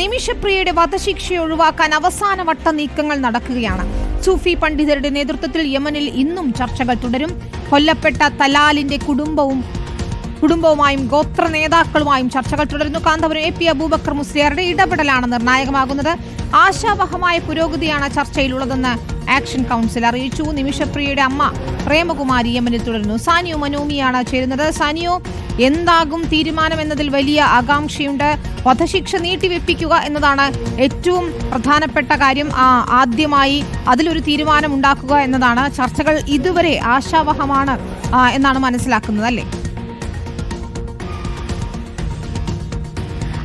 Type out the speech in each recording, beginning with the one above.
നിമിഷപ്രിയയുടെ വധശിക്ഷ ഒഴിവാക്കാൻ അവസാനവട്ട നീക്കങ്ങൾ നടക്കുകയാണ്. സൂഫി പണ്ഡിതരുടെ നേതൃത്വത്തിൽ യമനിൽ ഇന്നും ചർച്ചകൾ തുടരും. കൊല്ലപ്പെട്ട തലാലിന്റെ കുടുംബവും കുടുംബവുമായും ഗോത്ര നേതാക്കളുമായും ചർച്ചകൾ തുടരുന്നു. കാന്തപുരം എ പി അബൂബക്കർ മുസ്ലിയാരുടെ ഇടപെടലാണ് നിർണായകമാകുന്നത്. ആശാവഹമായ പുരോഗതിയാണ് ചർച്ചയിലുള്ളതെന്ന് ആക്ഷൻ കൗൺസിൽ അറിയിച്ചു. നിമിഷപ്രിയയുടെ അമ്മ പ്രേമകുമാരി യമനിൽ തുടരുന്നു. സാനിയോ മനോമിയാണ് ചേരുന്നത്. സാനിയോ എന്താകും തീരുമാനം എന്നതിൽ വലിയ ആകാംക്ഷയുണ്ട്. വധശിക്ഷ നീട്ടിവെപ്പിക്കുക എന്നതാണ് ഏറ്റവും പ്രധാനപ്പെട്ട കാര്യം. ആദ്യമായി അതിലൊരു തീരുമാനം ഉണ്ടാക്കുക എന്നതാണ്. ചർച്ചകൾ ഇതുവരെ ആശാവഹമാണ് എന്നാണ് മനസ്സിലാക്കുന്നത് അല്ലേ?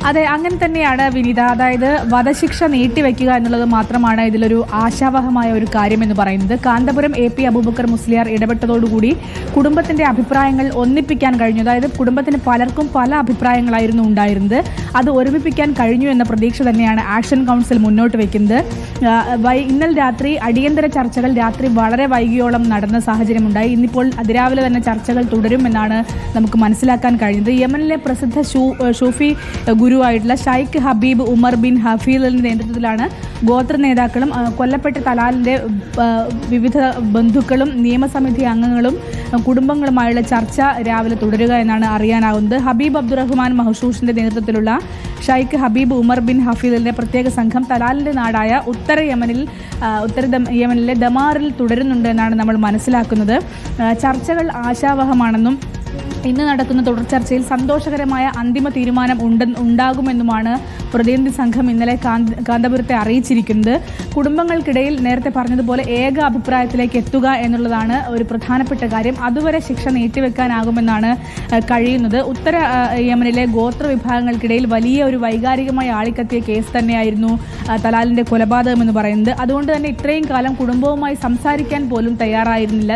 അതെ അങ്ങനെ തന്നെയാണ് വിനീത. അതായത് വധശിക്ഷ നീട്ടിവെക്കുക എന്നുള്ളത് മാത്രമാണ് ഇതിലൊരു ആശാവഹമായ ഒരു കാര്യം എന്ന് പറയുന്നത്. കാന്തപുരം എ പി അബൂബക്കർ മുസ്ലിയാർ ഇടപെട്ടതോടുകൂടി കുടുംബത്തിന്റെ അഭിപ്രായങ്ങൾ ഒന്നിപ്പിക്കാൻ കഴിഞ്ഞു. അതായത് കുടുംബത്തിന് പലർക്കും പല അഭിപ്രായങ്ങളായിരുന്നു ഉണ്ടായിരുന്നത്. അത് ഒരുമിപ്പിക്കാൻ കഴിഞ്ഞു എന്ന പ്രതീക്ഷ തന്നെയാണ് ആക്ഷൻ കൗൺസിൽ മുന്നോട്ട് വെക്കുന്നത്. വൈ- ഇന്നലെ രാത്രി അടിയന്തര ചർച്ചകൾ രാത്രി വളരെ വൈകിയോളം നടന്ന സാഹചര്യമുണ്ടായി. ഇന്നിപ്പോൾ അതിരാവിലെ തന്നെ ചർച്ചകൾ തുടരുമെന്നാണ് നമുക്ക് മനസ്സിലാക്കാൻ കഴിഞ്ഞത്. യമനിലെ പ്രസിദ്ധ ഷൂ ഷൂഫി ഗുരുവായിട്ടുള്ള ഷൈഖ് ഹബീബ് ഉമർ ബിൻ ഹഫീലിന്റെ നേതൃത്വത്തിലാണ് ഗോത്ര നേതാക്കളും കൊല്ലപ്പെട്ട തലാലിന്റെ വിവിധ ബന്ധുക്കളും നിയമസമിതി അംഗങ്ങളും കുടുംബങ്ങളുമായുള്ള ചർച്ച രാവിലെ തുടരുക എന്നാണ് അറിയാനാവുന്നത്. ഹബീബ് അബ്ദുറഹ്മാൻ മഹസൂഷിന്റെ നേതൃത്വത്തിലുള്ള ഷൈഖ് ഹബീബ് ഉമർ ബിൻ ഹഫീലിന്റെ പ്രത്യേക സംഘം തലാലിന്റെ നാടായ ഉത്തര യമനിൽ ഉത്തര യമനിലെ ദമാറിൽ തുടരുന്നുണ്ട് എന്നാണ് നമ്മൾ മനസ്സിലാക്കുന്നത്. ചർച്ചകൾ ആശാവഹമാണെന്നും ഇന്ന് നടക്കുന്ന തുടർ ചർച്ചയിൽ സന്തോഷകരമായ അന്തിമ തീരുമാനം ഉണ്ടെന്ന് ഉണ്ടാകുമെന്നുമാണ് പ്രതിനിധി സംഘം ഇന്നലെ കാന്ത കാന്തപുരത്തെ അറിയിച്ചിരിക്കുന്നത്. കുടുംബങ്ങൾക്കിടയിൽ നേരത്തെ പറഞ്ഞതുപോലെ ഏക അഭിപ്രായത്തിലേക്ക് എത്തുക എന്നുള്ളതാണ് ഒരു പ്രധാനപ്പെട്ട കാര്യം. അതുവരെ ശിക്ഷ നീട്ടിവെക്കാനാകുമെന്നാണ് കഴിയുന്നത്. ഉത്തര യമനിലെ ഗോത്ര വിഭാഗങ്ങൾക്കിടയിൽ വലിയ ഒരു വൈകാരികമായി ആളിക്കത്തിയ കേസ് തന്നെയായിരുന്നു തലാലിന്റെ കൊലപാതകം എന്ന് പറയുന്നത്. അതുകൊണ്ട് തന്നെ ഇത്രയും കാലം കുടുംബവുമായി സംസാരിക്കാൻ പോലും തയ്യാറായിരുന്നില്ല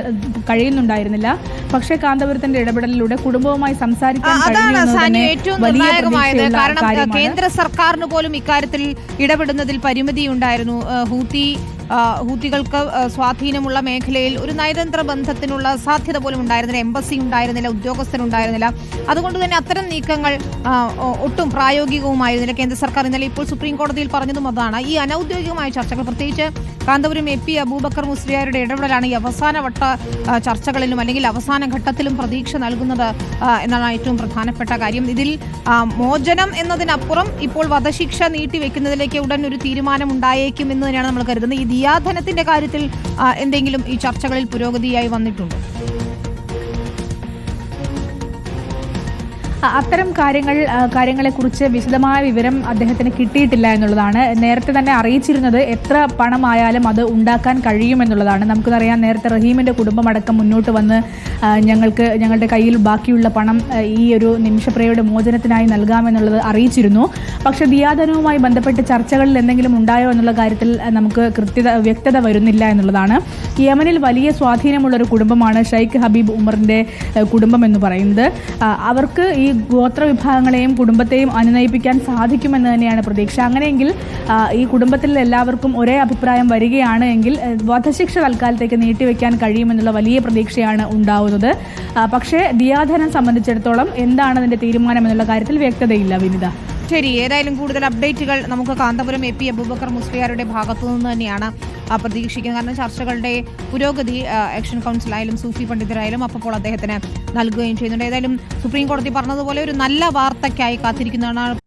കഴിയുന്നുണ്ടായിരുന്നില്ല. പക്ഷേ കാന്തപുരത്തിന്റെ ഇടപെടലിലൂടെ കുടുംബവുമായി സംസാരിക്കാൻ കഴിയുന്നു കേന്ദ്ര എന്ന് സർക്കാരിന് പോലും ഇക്കാര്യത്തിൽ ഇടപെടുന്നതിൽ പരിമിതിയുണ്ടായിരുന്നു. ഹൂത്തി ഹൂത്തികൾക്ക് സ്വാധീനമുള്ള മേഖലയിൽ ഒരു നയതന്ത്ര ബന്ധത്തിനുള്ള സാധ്യത പോലും ഉണ്ടായിരുന്നില്ല. എംബസി ഉണ്ടായിരുന്നില്ല ഉദ്യോഗസ്ഥരുണ്ടായിരുന്നില്ല. അതുകൊണ്ട് തന്നെ അത്തരം നീക്കങ്ങൾ ഒട്ടും പ്രായോഗികവുമായിരുന്നില്ല. കേന്ദ്ര സർക്കാർ ഇന്നലെ ഇപ്പോൾ സുപ്രീം കോടതിയിൽ പറഞ്ഞതും അതാണ്. ഈ അനൌദ്യോഗികമായ ചർച്ചകൾ പ്രത്യേകിച്ച് കാന്തപുരം എ പി അബൂബക്കർ മുസ്ലിയാരുടെ ഇടപെടലാണ് ഈ അവസാനവട്ട ചർച്ചകളിലും അല്ലെങ്കിൽ അവസാന ഘട്ടത്തിലും പ്രതീക്ഷ നൽകുന്നത് എന്നാണ് ഏറ്റവും പ്രധാനപ്പെട്ട കാര്യം. ഇതിൽ മോചനം എന്നതിനപ്പുറം ഇപ്പോൾ വധശിക്ഷ നീട്ടിവെക്കുന്നതിലേക്ക് ഉടൻ ഒരു തീരുമാനം ഉണ്ടായേക്കും എന്ന് തന്നെയാണ് നമ്മൾ കരുതുന്നത്. ദിയാധനത്തിന്റെ കാര്യത്തിൽ എന്തെങ്കിലും ഈ ചർച്ചകളിൽ പുരോഗതിയായി വന്നിട്ടുണ്ടോ? അത്തരം കാര്യങ്ങൾ കാര്യങ്ങളെക്കുറിച്ച് വിശദമായ വിവരം അദ്ദേഹത്തിന് കിട്ടിയിട്ടില്ല എന്നുള്ളതാണ്. നേരത്തെ തന്നെ അറിയിച്ചിരുന്നത് എത്ര പണമായാലും അത് ഉണ്ടാക്കാൻ കഴിയുമെന്നുള്ളതാണ്. നമുക്കറിയാം നേരത്തെ റഹീമിന്റെ കുടുംബമടക്കം മുന്നോട്ട് വന്ന് ഞങ്ങൾക്ക് ഞങ്ങളുടെ കയ്യിൽ ബാക്കിയുള്ള പണം ഈ ഒരു നിമിഷപ്രിയയുടെ മോചനത്തിനായി നൽകാമെന്നുള്ളത് അറിയിച്ചിരുന്നു. പക്ഷേ ദിയാദനവുമായി ബന്ധപ്പെട്ട് ചർച്ചകളിൽ എന്തെങ്കിലും ഉണ്ടായോ എന്നുള്ള കാര്യത്തിൽ നമുക്ക് കൃത്യത വ്യക്തത വരുന്നില്ല എന്നുള്ളതാണ്. യമനിൽ വലിയ സ്വാധീനമുള്ള ഒരു കുടുംബമാണ് ഷെയ്ഖ് ഹബീബ് ഉമറിന്റെ കുടുംബം എന്ന് പറയുന്നത്. അവർക്ക് ഈ ഗോത്ര വിഭാഗങ്ങളെയും കുടുംബത്തെയും അനുനയിപ്പിക്കാൻ സാധിക്കുമെന്ന് തന്നെയാണ് പ്രതീക്ഷ. അങ്ങനെയെങ്കിൽ ഈ കുടുംബത്തിലെ എല്ലാവർക്കും ഒരേ അഭിപ്രായം വരികയാണ് എങ്കിൽ വധശിക്ഷ തൽക്കാലത്തേക്ക് നീട്ടിവെക്കാൻ കഴിയുമെന്നുള്ള വലിയ പ്രതീക്ഷയാണ് ഉണ്ടാവുന്നത്. പക്ഷേ ദിയാധനം സംബന്ധിച്ചിടത്തോളം എന്താണ് അതിന്റെ തീരുമാനം എന്നുള്ള കാര്യത്തിൽ വ്യക്തതയില്ല വിനിത. ശരി ഏതായാലും കൂടുതൽ അപ്ഡേറ്റുകൾ നമുക്ക് കാന്തപുരം എ പി അബൂബക്കർ മുസ്ലിയാരുടെ ഭാഗത്തു നിന്ന് തന്നെയാണ് പ്രതീക്ഷിക്കുന്നത്. കാരണം ചർച്ചകളുടെ പുരോഗതി ആക്ഷൻ കൗൺസിലായാലും സൂഫി പണ്ഡിതരായാലും അപ്പോൾ അദ്ദേഹത്തിന് നൽകുകയും ചെയ്യുന്നുണ്ട്. ഏതായാലും സുപ്രീം കോടതി പറഞ്ഞതുപോലെ ഒരു നല്ല വാർത്തയ്ക്കായി കാത്തിരിക്കുന്നതാണ്